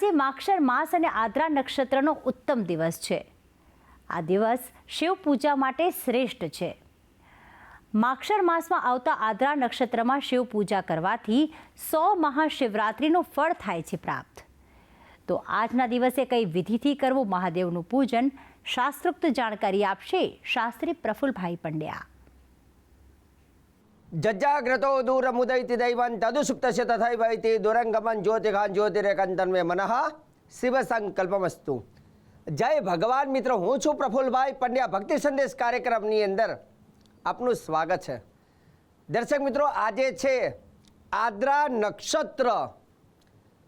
આજે માક્ષર માસ અને આદ્રા નક્ષત્રનો ઉત્તમ દિવસ છે. આ દિવસ શિવ પૂજા માટે શ્રેષ્ઠ છે. માક્ષર માસમાં આવતા આદ્રા નક્ષત્રમાં શિવ પૂજા કરવાથી સો મહાશિવરાત્રિનું ફળ થાય છે પ્રાપ્ત. તો આજના દિવસે કઈ વિધિથી કરવું મહાદેવનું પૂજન? શાસ્ત્રોક્ત જાણકારી આપશે શાસ્ત્રી પ્રફુલભાઈ પંડ્યા. જજ્જાગ્રતો દૂરમુદૈતિ દૈવં તદુસુપ્તસ્ય તથૈવૈતિ દુરંગમન જ્યોતિઘાન જ્યોતિરેકંતન્મે મનઃ શિવ સંકલ્પમસ્તુ જય ભગવાન મિત્રો હું છું પ્રફુલભાઈ પંડ્યા ભક્તિ સંદેશ કાર્યક્રમની અંદર આપનું સ્વાગત છે દર્શક મિત્રો આજે છે આદ્રા નક્ષત્ર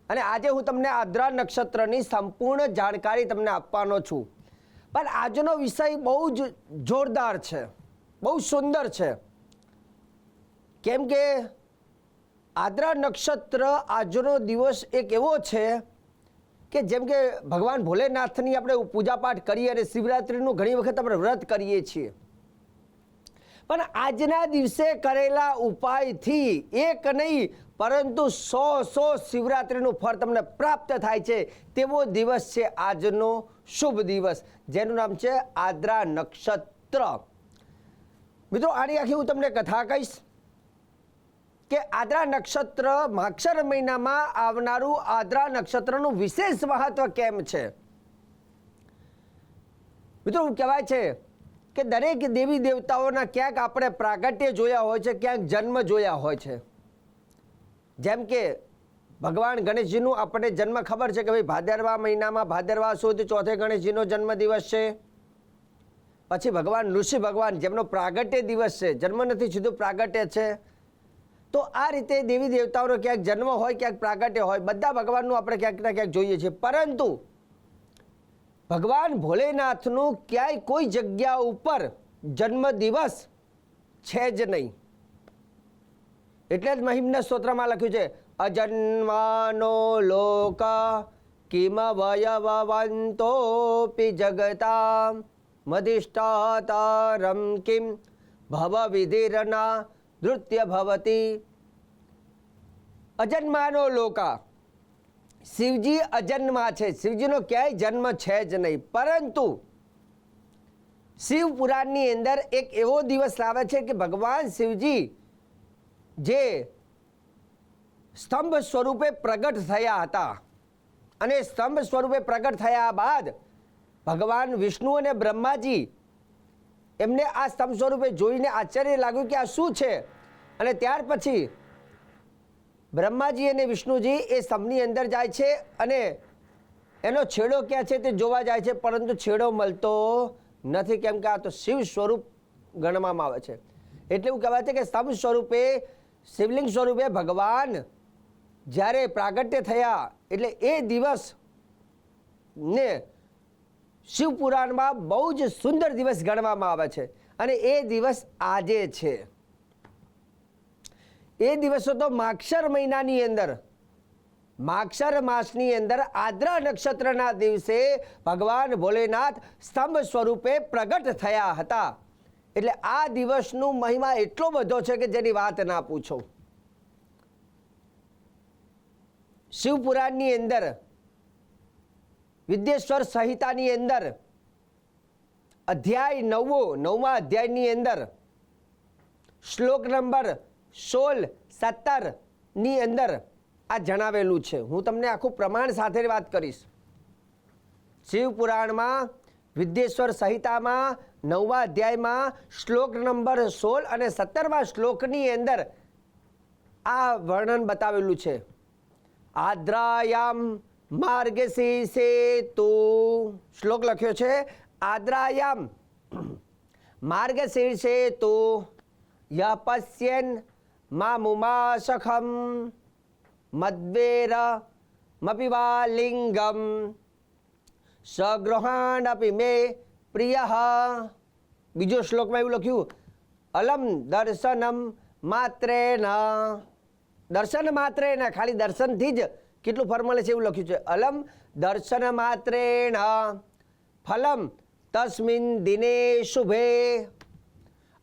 અને આજે હું તમને આદ્રા નક્ષત્રની સંપૂર્ણ જાણકારી તમને આપવાનો છું પણ આજનો વિષય બહુ જ જોરદાર છે બહુ સુંદર છે કેમ કે આદ્રા નક્ષત્ર આજનો દિવસ એક એવો છે કે જેમ કે ભગવાન ભોલેનાથની આપણે પૂજાપાઠ કરીએ અને શિવરાત્રિનું ઘણી વખત આપણે વ્રત કરીએ છીએ. પણ આજના દિવસે કરેલા ઉપાયથી એક નહીં, પરંતુ સો સો શિવરાત્રિનું ફળ તમને પ્રાપ્ત થાય છે. તેવો દિવસ છે આજનો શુભ દિવસ, જેનું નામ છે આદ્રા નક્ષત્ર. મિત્રો, આની આખી હું તમને કથા કહીશ. કે આદ્રા નક્ષત્ર માક્ષર મહિનામાં આવનારું આદ્રા નક્ષત્રનું વિશેષ મહત્વ કેમ છે? મિત્રો કહેવાય છે કે દરેક દેવી દેવતાઓના ક્યાંક આપણે પ્રાગટ્ય જોયા હોય છે, ક્યાંક જન્મ જોયા હોય છે. જેમ કે ભગવાન ગણેશજીનું આપણને જન્મ ખબર છે કે ભાઈ ભાદરવા મહિનામાં ભાદરવા સુદ ચોથે ગણેશજીનો જન્મદિવસ છે. પછી ભગવાન ઋષિ ભગવાન જેમનો પ્રાગટ્ય દિવસ છે, જન્મ નથી, સીધું પ્રાગટ્ય છે. તો આ રીતે દેવી દેવતાઓનો ક્યાંક જન્મ હોય, ક્યાંક પ્રાગટ્ય હોય, બધા ભગવાનનું આપણે ક્યાંક ના ક્યાંક જોઈએ છીએ પરંતુ ભગવાન ભોલેનાથનું ક્યાંય કોઈ જગ્યા ઉપર જન્મ દિવસ છે જ નહીં. એટલે જ મહિમના સ્તોત્રમાં લખ્યું છે, અજન્માનો લોક કિમ વયવંતોપી જગતા મધિષ્ઠાતારમ કિમ ભવ વિધિરના નૃત્ય ભવતી અજન્માનો લોકા. શિવજી અજન્મા છે. શિવજીનો ક્યાંય જન્મ છે જ નહીં. પરંતુ શિવ પુરાણની અંદર એક એવો દિવસ આવે છે કે ભગવાન શિવજી જે સ્તંભ સ્વરૂપે પ્રગટ થયા હતા અને સ્તંભ સ્વરૂપે પ્રગટ થયા બાદ ભગવાન વિષ્ણુ અને બ્રહ્માજી એમને આ સ્તંભ સ્વરૂપે જોઈને આશ્ચર્ય લાગ્યું કે આ શું છે? અને ત્યાર પછી બ્રહ્માજી અને વિષ્ણુજી એ સ્તંભની અંદર જાય છે અને એનો છેડો ક્યાં છે તે જોવા જાય છે, પરંતુ છેડો મળતો નથી, કેમ કે આ તો શિવ સ્વરૂપ ગણવામાં આવે છે. એટલે એવું કહેવાય છે કે સ્તંભ સ્વરૂપે, શિવલિંગ સ્વરૂપે ભગવાન જ્યારે પ્રાગટ્ય થયા, એટલે એ દિવસ ને શિવ પુરાણમાં બહુ જ સુંદર દિવસ ગણવામાં આવે છે અને એ દિવસ આજે છે. એ દિવસો તો માક્ષર મહિનાની અંદર, માક્ષર માસની અંદર આદ્રા નક્ષત્રના દિવસે ભગવાન ભોલેનાથ સ્તંભ સ્વરૂપે પ્રગટ થયા હતા. એટલે આ દિવસનું મહિમા એટલો બધો છે કે જેની વાત ના પૂછો. શિવપુરાણની અંદર વિદ્યેશ્વર સંહિતાની અંદર, અધ્યાય નવવો નવમા અધ્યાયની અંદર, શ્લોક નંબર સોળ સત્તરની અંદર આ જણાવેલું છે. હું તમને આખું પ્રમાણ સાથે વાત કરીશ. શિવ પુરાણમાં, વિદ્યેશ્વર સંહિતામાં, નવમા અધ્યાયમાં શ્લોક નંબર સોળ અને સત્તરમા શ્લોકની અંદર આ વર્ણન બતાવેલું છે. આદ્રાયામ માર્ગશીર્ષે તો. શ્લોક લખ્યો છે, આદ્રાયામ. માર્ગશીર્ષે તો. ય પશ્યન મામુમાસખમ મદ્વેર મપિવા લિંગમ સગૃહાણપી મે પ્રિય. બીજો શ્લોકમાં એવું લખ્યું, અલમ દર્શનમ માત્રેન. દર્શન માત્રેન, ખાલી દર્શનથી જ કેટલું ફળ છે એવું લખ્યું છે? અલમ દર્શન માત્રેણ, ફલમ તસ્મિન દિને શુભે,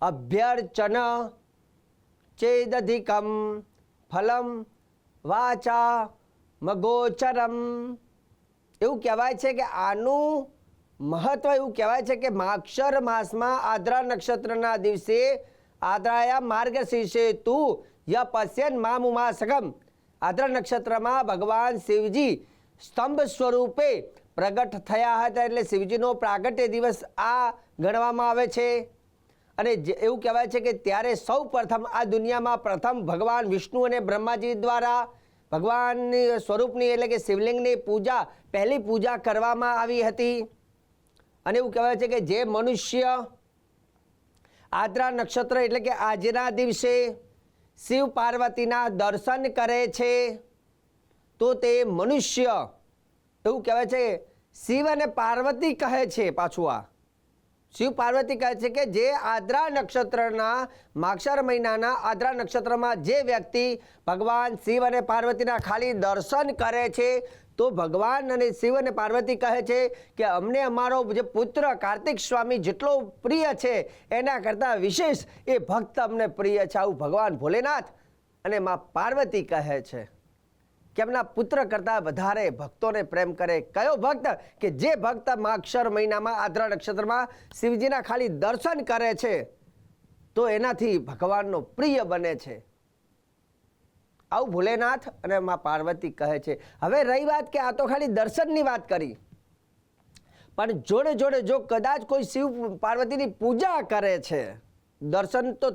અભ્યર્ચન ચેદધિકમ, ફલમ વાચા મગોચરમ. એવું કહેવાય છે કે આનું મહત્વ એવું કહેવાય છે કે માક્ષર માસમાં આદ્રા નક્ષત્રના દિવસે આદ્રાયા માર્ગશીર્ષે તું ય પશ્યન મામુમા સગમ આદ્રા નક્ષત્રમાં ભગવાન શિવજી સ્તંભ સ્વરૂપે પ્રગટ થયા હતા. એટલે શિવજીનો પ્રાગટ્ય દિવસ આ ગણવામાં આવે છે. અને એવું કહેવાય છે કે ત્યારે સૌ પ્રથમ આ દુનિયામાં પ્રથમ ભગવાન વિષ્ણુ અને બ્રહ્માજી દ્વારા ભગવાનની સ્વરૂપની એટલે કે શિવલિંગની પૂજા, પહેલી પૂજા કરવામાં આવી હતી. અને એવું કહેવાય છે કે જે મનુષ્ય આદ્રા નક્ષત્ર એટલે કે આજના દિવસે શિવ પાર્વતીના દર્શન કરે છે. તો તે મનુષ્ય, એવું કહેવાય છે, શિવ અને પાર્વતી કહે છે પાછું આ. શિવ પાર્વતી કહે છે કે જે આદ્રા નક્ષત્રના, માક્ષર મહિનાના આદ્રા નક્ષત્રમાં જે વ્યક્તિ ભગવાન શિવ અને પાર્વતીના ખાલી દર્શન કરે છે તો ભગવાન અને શિવ અને પાર્વતી કહે છે કે અમને અમારો જે પુત્ર કાર્તિક સ્વામી જેટલો પ્રિય છે, એના કરતાં વિશેષ એ ભક્ત અમને પ્રિય છે. આવું ભગવાન ભોલેનાથ અને મા પાર્વતી કહે છે. કે એમના પુત્ર કરતાં વધારે ભક્તોને પ્રેમ કરે. કયો ભક્ત? કે જે ભક્ત માક્ષર મહિનામાં, આદ્રા નક્ષત્રમાં શિવજીના ખાલી દર્શન કરે છે, તો એનાથી ભગવાનનો પ્રિય બને છે. આવું ભોલેનાથ અને માં પાર્વતી કહે છે. હવે રહી વાત કે આ તો ખાલી દર્શનની વાત કરી. પણ જોડે જોડે જો કદાચ કોઈ શિવ પાર્વતીની પૂજા કરે છે, દર્શન તો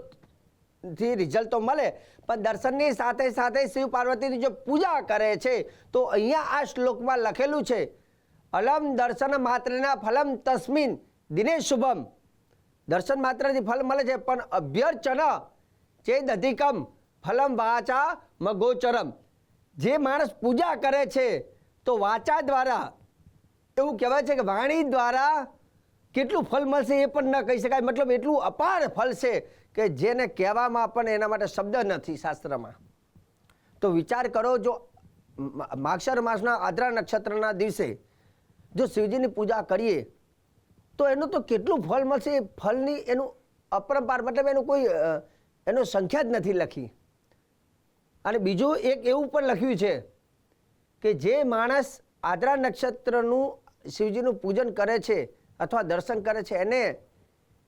રિઝલ્ટ તો મળે, પણ દર્શનની સાથે સાથે શિવ પાર્વતીની જો પૂજા કરે છે, તો અહીંયા આ શ્લોકમાં લખેલું છે, અલમ દર્શન માત્રના ફલમ તસ્મિન દિને શુભમ. દર્શન માત્રથી ફલ મળે છે, પણ અભ્યર્ચન ચેદ અધિકમ ફલમ વાચા મગોચરમ. જે માણસ પૂજા કરે છે, તો વાચા દ્વારા, એવું કહેવાય છે કે વાણી દ્વારા કેટલું ફળ મળશે એ પણ ન કહી શકાય. મતલબ એટલું અપાર ફળ છે કે જેને કહેવામાં પણ એના માટે શબ્દ નથી શાસ્ત્રમાં. તો વિચાર કરો જો માક્ષર માસના આદ્રા નક્ષત્રના દિવસે જો શિવજીની પૂજા કરીએ, તો એનું તો કેટલું ફળ મળશે? એ ફળની એનું અપરંપાર, મતલબ એનું કોઈ એનો સંખ્યા જ નથી લખી. અને બીજું એક એવું પણ લખ્યું છે કે જે માણસ આદરા નક્ષત્રનું શિવજીનું પૂજન કરે છે અથવા દર્શન કરે છે, એને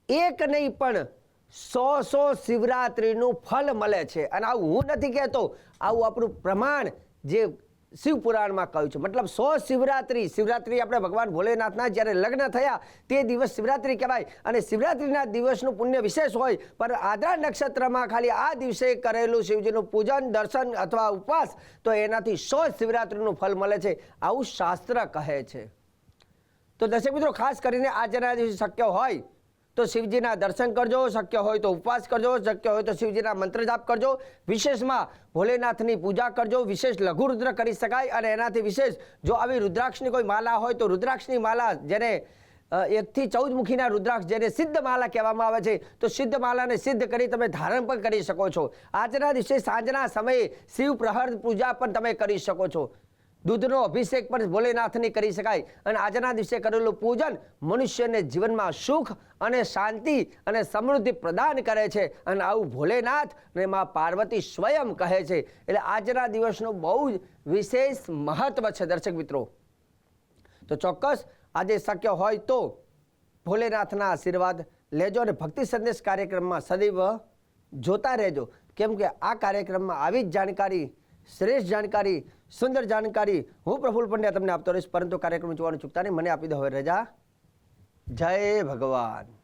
એક નહીં પણ સો સો શિવરાત્રિનું ફળ મળે છે. અને આવું હું નથી કહેતો. આવું આપણું પ્રમાણ જે શિવ પુરાણમાં કહ્યું છે. મતલબ સો શિવરાત્રિ શિવરાત્રિ આપણે ભગવાન ભોલેનાથના જ્યારે લગ્ન થયા, તે દિવસ શિવરાત્રિ કહેવાય. અને શિવરાત્રિના દિવસનું પુણ્ય વિશેષ હોય, પણ આદરા નક્ષત્રમાં ખાલી આ દિવસે કરેલું શિવજીનું પૂજન, દર્શન અથવા ઉપવાસ, તો એનાથી સો શિવરાત્રિનું ફલ મળે છે. આવું શાસ્ત્ર કહે છે. તો દર્શક મિત્રો, ખાસ કરીને આજના દિવસે શક્ય હોય તો શિવજીના દર્શન કરજો, શક્ય હોય તો ઉપવાસ કરજો, શક્ય હોય તો શિવજીના મંત્ર જાપ કરજો. વિશેષમાં ભોલેનાથની પૂજા કરજો, વિશેષ લઘુરુદ્ર કરી શકાય અને એનાથી વિશેષ જો આવી રુદ્રાક્ષની કોઈ માલા હોય તો રુદ્રાક્ષની માલા જેને એકથી ચૌદ મુખીના રુદ્રાક્ષ જેને સિદ્ધ માલા કહેવામાં આવે છે, તો સિદ્ધ માલાને સિદ્ધ કરી તમે ધારણ પણ કરી શકો છો. આજના દિવસે સાંજના સમયે શિવ પ્રહર પૂજા પણ તમે કરી શકો છો. દૂધનો અભિષેક પણ ભોલેનાથની કરી શકાય. અને આજના દિવસે કરેલું પૂજન મનુષ્યને જીવનમાં સુખ અને શાંતિ અને સમૃદ્ધિ પ્રદાન કરે છે. અને આવું ભોલેનાથ અને મા પાર્વતી સ્વયં કહે છે. એટલે આજના દિવસનું બહુ જ વિશેષ મહત્વ છે દર્શક મિત્રો. તો ચોક્કસ આજે શક્ય હોય તો ભોલેનાથના આશીર્વાદ લેજો અને ભક્તિ સંદેશ કાર્યક્રમમાં સદૈવ જોતા રહેજો. કેમ કે આ કાર્યક્રમમાં આવી જ જાણકારી, શ્રેષ્ઠ જાણકારી સુંદર જાણકારી. હું પ્રફુલ પંડ્યા તમને આપતો રહીશ, પરંતુ કાર્યક્રમ જોવાનું ચૂકતા નહીં. મને આપી દો હવે રજા. જય ભગવાન.